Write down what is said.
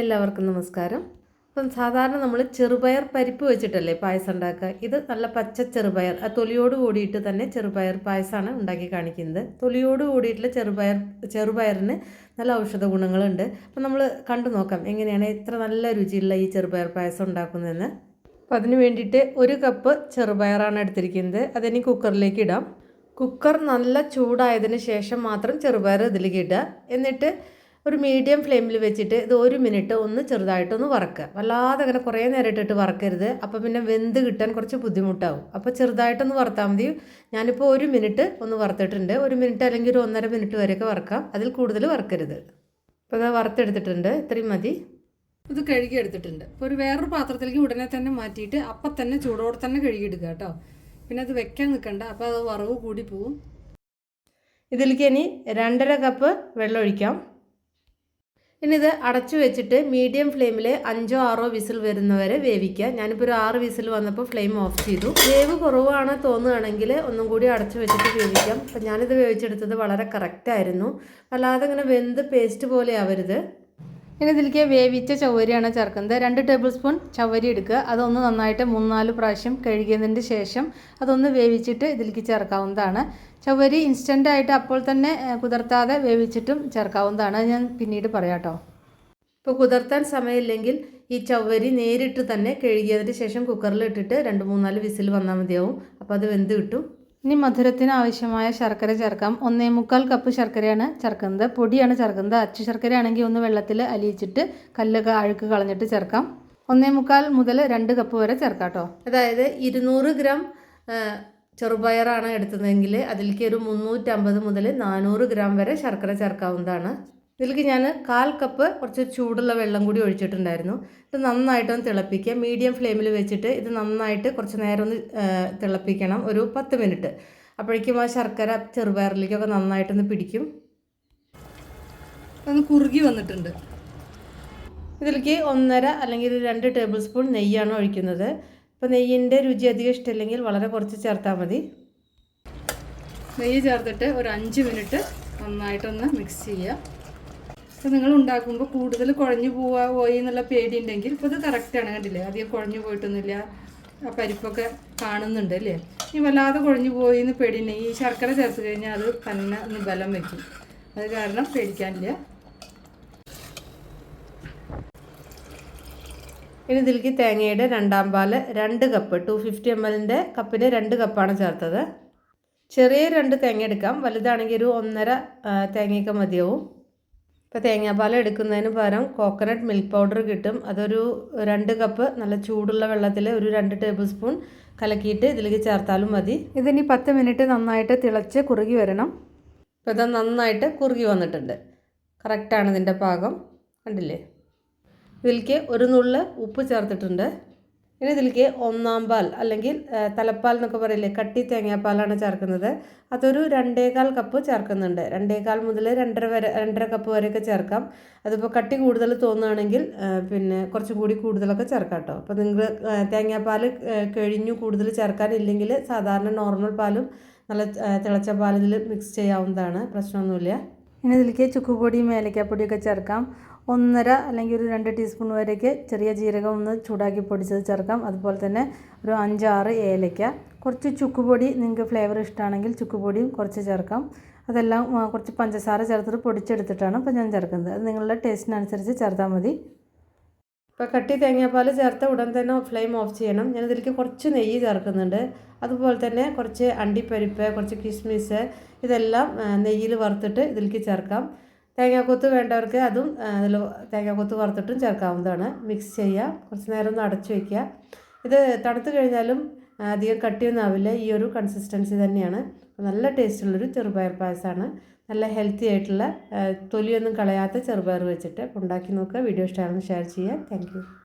എല്ലാവർക്കും നമസ്കാരം. അപ്പം സാധാരണ നമ്മൾ ചെറുപയർ പരിപ്പ് വെച്ചിട്ടല്ലേ പായസം ഉണ്ടാക്കുക? ഇത് നല്ല പച്ച ചെറുപയർ ആ തൊലിയോട് കൂടിയിട്ട് തന്നെ ചെറുപയർ പായസമാണ് ഉണ്ടാക്കി കാണിക്കുന്നത്. തൊലിയോട് കൂടിയിട്ടുള്ള ചെറുപയർ ചെറുപയറിന് നല്ല ഔഷധ ഗുണങ്ങളുണ്ട്. അപ്പം നമ്മൾ കണ്ടു നോക്കാം എങ്ങനെയാണ് എത്ര നല്ല രുചിയുള്ള ഈ ചെറുപയർ പായസം ഉണ്ടാക്കുന്നതെന്ന്. അപ്പം അതിന് വേണ്ടിയിട്ട് ഒരു കപ്പ് ചെറുപയറാണ് എടുത്തിരിക്കുന്നത്. അതിനി കുക്കറിലേക്ക് ഇടാം. കുക്കർ നല്ല ചൂടായതിന് ശേഷം മാത്രം ചെറുപയർ ഇതിലേക്ക് ഇടുക. എന്നിട്ട് ഒരു മീഡിയം ഫ്ലെയിമിൽ വെച്ചിട്ട് ഇത് ഒരു മിനിറ്റ് ഒന്ന് ചെറുതായിട്ടൊന്ന് വറക്കുക. വല്ലാതെ അങ്ങനെ കുറേ നേരം ഇട്ടിട്ട് വറക്കരുത്. അപ്പോൾ പിന്നെ വെന്ത് കിട്ടാൻ കുറച്ച് ബുദ്ധിമുട്ടാവും. അപ്പോൾ ചെറുതായിട്ടൊന്ന് വറുത്താൽ മതി. ഞാനിപ്പോൾ ഒരു മിനിറ്റ് ഒന്ന് വറുത്തിട്ടുണ്ട്. ഒരു മിനിറ്റ് അല്ലെങ്കിൽ ഒരു ഒന്നര മിനിറ്റ് വരെയൊക്കെ വറക്കാം. അതിൽ കൂടുതൽ വറക്കരുത്. അപ്പോൾ അത് വറുത്തെടുത്തിട്ടുണ്ട്. ഇത്രയും മതി. ഇത് കഴുകിയെടുത്തിട്ടുണ്ട്. അപ്പോൾ ഒരു വേറൊരു പാത്രത്തിലേക്ക് ഉടനെ തന്നെ മാറ്റിയിട്ട് അപ്പം തന്നെ ചൂടോടെ തന്നെ കഴുകിയെടുക്കുക കേട്ടോ. പിന്നെ അത് വെക്കാൻ നിൽക്കണ്ട. അപ്പോൾ അത് വറവ് കൂടി പോവും. ഇതിലേക്ക് ഇനി രണ്ടര കപ്പ് വെള്ളം ഒഴിക്കാം. ഇനി ഇത് അടച്ചു വെച്ചിട്ട് മീഡിയം ഫ്ലെയിമിൽ അഞ്ചോ ആറോ വിസിൽ വരുന്നവരെ വേവിക്കുക. ഞാനിപ്പോൾ ഒരു ആറ് വിസിൽ വന്നപ്പോൾ ഫ്ലെയിം ഓഫ് ചെയ്തു. വേവ് കുറവാണ് തോന്നുകയാണെങ്കിൽ ഒന്നും കൂടി അടച്ചു വെച്ചിട്ട് വേവിക്കാം. അപ്പം ഞാനിത് വേവിച്ചെടുത്തത് വളരെ കറക്റ്റായിരുന്നു അല്ലാതെ ഇങ്ങനെ വെന്ത് പേസ്റ്റ് പോലെ ആവരുത്. ഇനി ഇതിലേക്ക് വേവിച്ച ചവരിയാണ് ചേർക്കുന്നത്. രണ്ട് ടേബിൾ സ്പൂൺ ചവരി എടുക്കുക. അതൊന്ന് നന്നായിട്ട് മൂന്നാൽ പ്രാവശ്യം കഴുകിയതിന് ശേഷം അതൊന്ന് വേവിച്ചിട്ട് ഇതിലേക്ക് ചേർക്കാവുന്നതാണ്. ചവരി ഇൻസ്റ്റന്റ് ആയിട്ട് അപ്പോൾ തന്നെ കുതിർത്താതെ വേവിച്ചിട്ടും ചേർക്കാവുന്നതാണ്. ഞാൻ പിന്നീട് പറയാം ഇപ്പോൾ കുതിർത്താൻ സമയമില്ലെങ്കിൽ ഈ ചവരി നേരിട്ട് തന്നെ കഴുകിയതിന് ശേഷം കുക്കറിൽ ഇട്ടിട്ട് രണ്ട് മൂന്നാൽ വിസിൽ വന്നാൽ മതിയാവും. അപ്പോൾ അത് വെന്ത് കിട്ടും. ഇനി മധുരത്തിന് ആവശ്യമായ ശർക്കര ചേർക്കാം. ഒന്നേ മുക്കാൽ കപ്പ് ശർക്കരയാണ് ചേർക്കുന്നത്. പൊടിയാണ് ചേർക്കുന്നത്. അച്ചു ശർക്കരയാണെങ്കിൽ ഒന്ന് വെള്ളത്തിൽ അലിയിച്ചിട്ട് കല്ലൊക്കെ അഴുക്ക് കളഞ്ഞിട്ട് ചേർക്കാം. ഒന്നേ മുക്കാൽ മുതൽ രണ്ട് കപ്പ് വരെ ചേർക്കാം കേട്ടോ. അതായത് ഇരുന്നൂറ് ഗ്രാം ചെറുപയറാണ് എടുത്തതെങ്കിൽ അതിലേക്ക് ഒരു മുന്നൂറ്റമ്പത് മുതൽ നാനൂറ് ഗ്രാം വരെ ശർക്കര ചേർക്കാവുന്നതാണ്. ഇതിലേക്ക് ഞാൻ കാൽ കപ്പ് കുറച്ച് ചൂടുള്ള വെള്ളം കൂടി ഒഴിച്ചിട്ടുണ്ടായിരുന്നു. ഇത് നന്നായിട്ടൊന്ന് തിളപ്പിക്കുക. മീഡിയം ഫ്ലെയിമിൽ വെച്ചിട്ട് ഇത് നന്നായിട്ട് കുറച്ച് നേരം ഒന്ന് തിളപ്പിക്കണം. ഒരു പത്ത് മിനിറ്റ്. അപ്പോഴേക്കും ആ ശർക്കര ചെറുപയറിലേക്കൊക്കെ നന്നായിട്ടൊന്ന് പിടിക്കും. ഒന്ന് കുറുകി വന്നിട്ടുണ്ട്. ഇതിലേക്ക് ഒന്നര അല്ലെങ്കിൽ രണ്ട് ടേബിൾ സ്പൂൺ നെയ്യാണ് ഒഴിക്കുന്നത്. ഇപ്പോൾ നെയ്യിന്റെ രുചി അധികം ഇഷ്ടമില്ലെങ്കിൽ വളരെ കുറച്ച് ചേർത്താൽ മതി. നെയ്യ് ചേർത്തിട്ട് ഒരു അഞ്ച് മിനിറ്റ് നന്നായിട്ടൊന്ന് മിക്സ് ചെയ്യുക. അപ്പോൾ നിങ്ങൾ ഉണ്ടാക്കുമ്പോൾ കൂടുതൽ കുഴഞ്ഞു പോവാ പോയി എന്നുള്ള പേടി ഉണ്ടെങ്കിൽ ഇപ്പോൾ ഇത് കറക്റ്റാണ് കണ്ടില്ലേ? അധികം കുഴഞ്ഞു പോയിട്ടൊന്നുമില്ല. ആ പരിപ്പൊക്കെ കാണുന്നുണ്ട് അല്ലേ? ഈ വല്ലാതെ കുഴഞ്ഞു പോയി എന്ന് പേടിയുണ്ടെങ്കിൽ ഈ ശർക്കര ചേർത്ത് കഴിഞ്ഞാൽ അത് തന്നെ ഒന്ന് ബലം വയ്ക്കും അത് കാരണം പേടിക്കാനില്ല. ഇനി ഇതിലേക്ക് തേങ്ങയുടെ രണ്ടാം പാൽ രണ്ട് കപ്പ് ടു ഫിഫ്റ്റി എം എല്ലിന്റെ കപ്പിന് രണ്ട് കപ്പാണ് ചേർത്തത്. ചെറിയ രണ്ട് തേങ്ങ എടുക്കാം. വലുതാണെങ്കിൽ ഒരു ഒന്നര തേങ്ങയൊക്കെ മതിയാവും. ഇപ്പോൾ തേങ്ങാപ്പാൽ എടുക്കുന്നതിന് പകരം കോക്കനട്ട് മിൽക്ക് പൗഡർ കിട്ടും. അതൊരു രണ്ട് കപ്പ് നല്ല ചൂടുള്ള വെള്ളത്തിൽ ഒരു രണ്ട് ടേബിൾ സ്പൂൺ കലക്കിയിട്ട് ഇതിലേക്ക് ചേർത്താലും മതി. ഇതിനി പത്ത് മിനിറ്റ് നന്നായിട്ട് തിളച്ച് കുറുകി വരണം. ഇപ്പോൾ ഇത് നന്നായിട്ട് കുറുകി വന്നിട്ടുണ്ട്. കറക്റ്റാണ് ഇതിന്റെ പാകം. കണ്ടില്ലേ? ഇതിലേക്ക് ഒരു നുള്ള് ഉപ്പ് ചേർത്തിട്ടുണ്ട്. ഇനി ഇതിലേക്ക് ഒന്നാം പാൽ അല്ലെങ്കിൽ തലപ്പാൽ എന്നൊക്കെ പറയില്ലേ കട്ടി തേങ്ങാപ്പാലാണ് ചേർക്കുന്നത്. അതൊരു രണ്ടേകാൽ കപ്പ് ചേർക്കുന്നുണ്ട്. രണ്ടേകാൽ മുതൽ രണ്ടര വരെ രണ്ടര കപ്പ് വരെയൊക്കെ ചേർക്കാം. അതിപ്പോൾ കട്ടി കൂടുതൽ തോന്നുകയാണെങ്കിൽ പിന്നെ കുറച്ചും കൂടി കൂടുതലൊക്കെ ചേർക്കാം കേട്ടോ. അപ്പോൾ നിങ്ങൾ തേങ്ങാപ്പാൽ കഴിഞ്ഞു കൂടുതൽ ചേർക്കാനില്ലെങ്കിൽ സാധാരണ നോർമൽ പാലും നല്ല തിളച്ച പാലിൽ മിക്സ് ചെയ്യാവുന്നതാണ്. പ്രശ്നമൊന്നുമില്ല. ഇനി ഇതിലേക്ക് ചുക്കുപൊടിയും ഏലക്കാപ്പൊടിയൊക്കെ ചേർക്കാം. ഒന്നര അല്ലെങ്കിൽ ഒരു രണ്ട് ടീസ്പൂൺ വരെയൊക്കെ ചെറിയ ജീരകം ഒന്ന് ചൂടാക്കി പൊടിച്ചത് ചേർക്കാം. അതുപോലെ തന്നെ ഒരു അഞ്ചാറ് ഏലയ്ക്ക. കുറച്ച് ചുക്കുപൊടി നിങ്ങൾക്ക് ഫ്ലേവർ ഇഷ്ടമാണെങ്കിൽ ചുക്കുപൊടിയും കുറച്ച് ചേർക്കാം. അതെല്ലാം കുറച്ച് പഞ്ചസാര ചേർത്തിട്ട് പൊടിച്ചെടുത്തിട്ടാണ് ഇപ്പോൾ ഞാൻ ചേർക്കുന്നത്. അത് നിങ്ങളുടെ ടേസ്റ്റിനനുസരിച്ച് ചേർത്താൽ മതി. ഇപ്പോൾ കട്ടി തേങ്ങാപ്പാൽ ചേർത്ത ഉടൻ തന്നെ ഫ്ലെയിം ഓഫ് ചെയ്യണം. ഞാൻ ഇതിലേക്ക് കുറച്ച് നെയ്യ് ചേർക്കുന്നുണ്ട്. അതുപോലെ തന്നെ കുറച്ച് അണ്ടിപ്പരിപ്പ് കുറച്ച് കിസ്മിസ് ഇതെല്ലാം നെയ്യിൽ വറുത്തിട്ട് ഇതിലേക്ക് ചേർക്കാം. തേങ്ങാക്കൊത്ത് വേണ്ടവർക്ക് അതും അതിൽ തേങ്ങാക്കൊത്ത് വറുത്തിട്ടും ചേർക്കാവുന്നതാണ്. മിക്സ് ചെയ്യുക. കുറച്ച് നേരം ഒന്ന് അടച്ചു വയ്ക്കുക ഇത് തണുത്ത് കഴിഞ്ഞാലും അധികം കട്ടിയൊന്നും ആവില്ല ഈ ഒരു കൺസിസ്റ്റൻസി തന്നെയാണ്. നല്ല ടേസ്റ്റുള്ളൊരു ചെറുപയർ പായസമാണ്. നല്ല ഹെൽത്തി ആയിട്ടുള്ള തൊലിയൊന്നും കളയാത്ത ചെറുപയർ വെച്ചിട്ട് ഉണ്ടാക്കി നോക്കുക. വീഡിയോ ഇഷ്ടമാണെന്ന് ഷെയർ ചെയ്യുക. താങ്ക്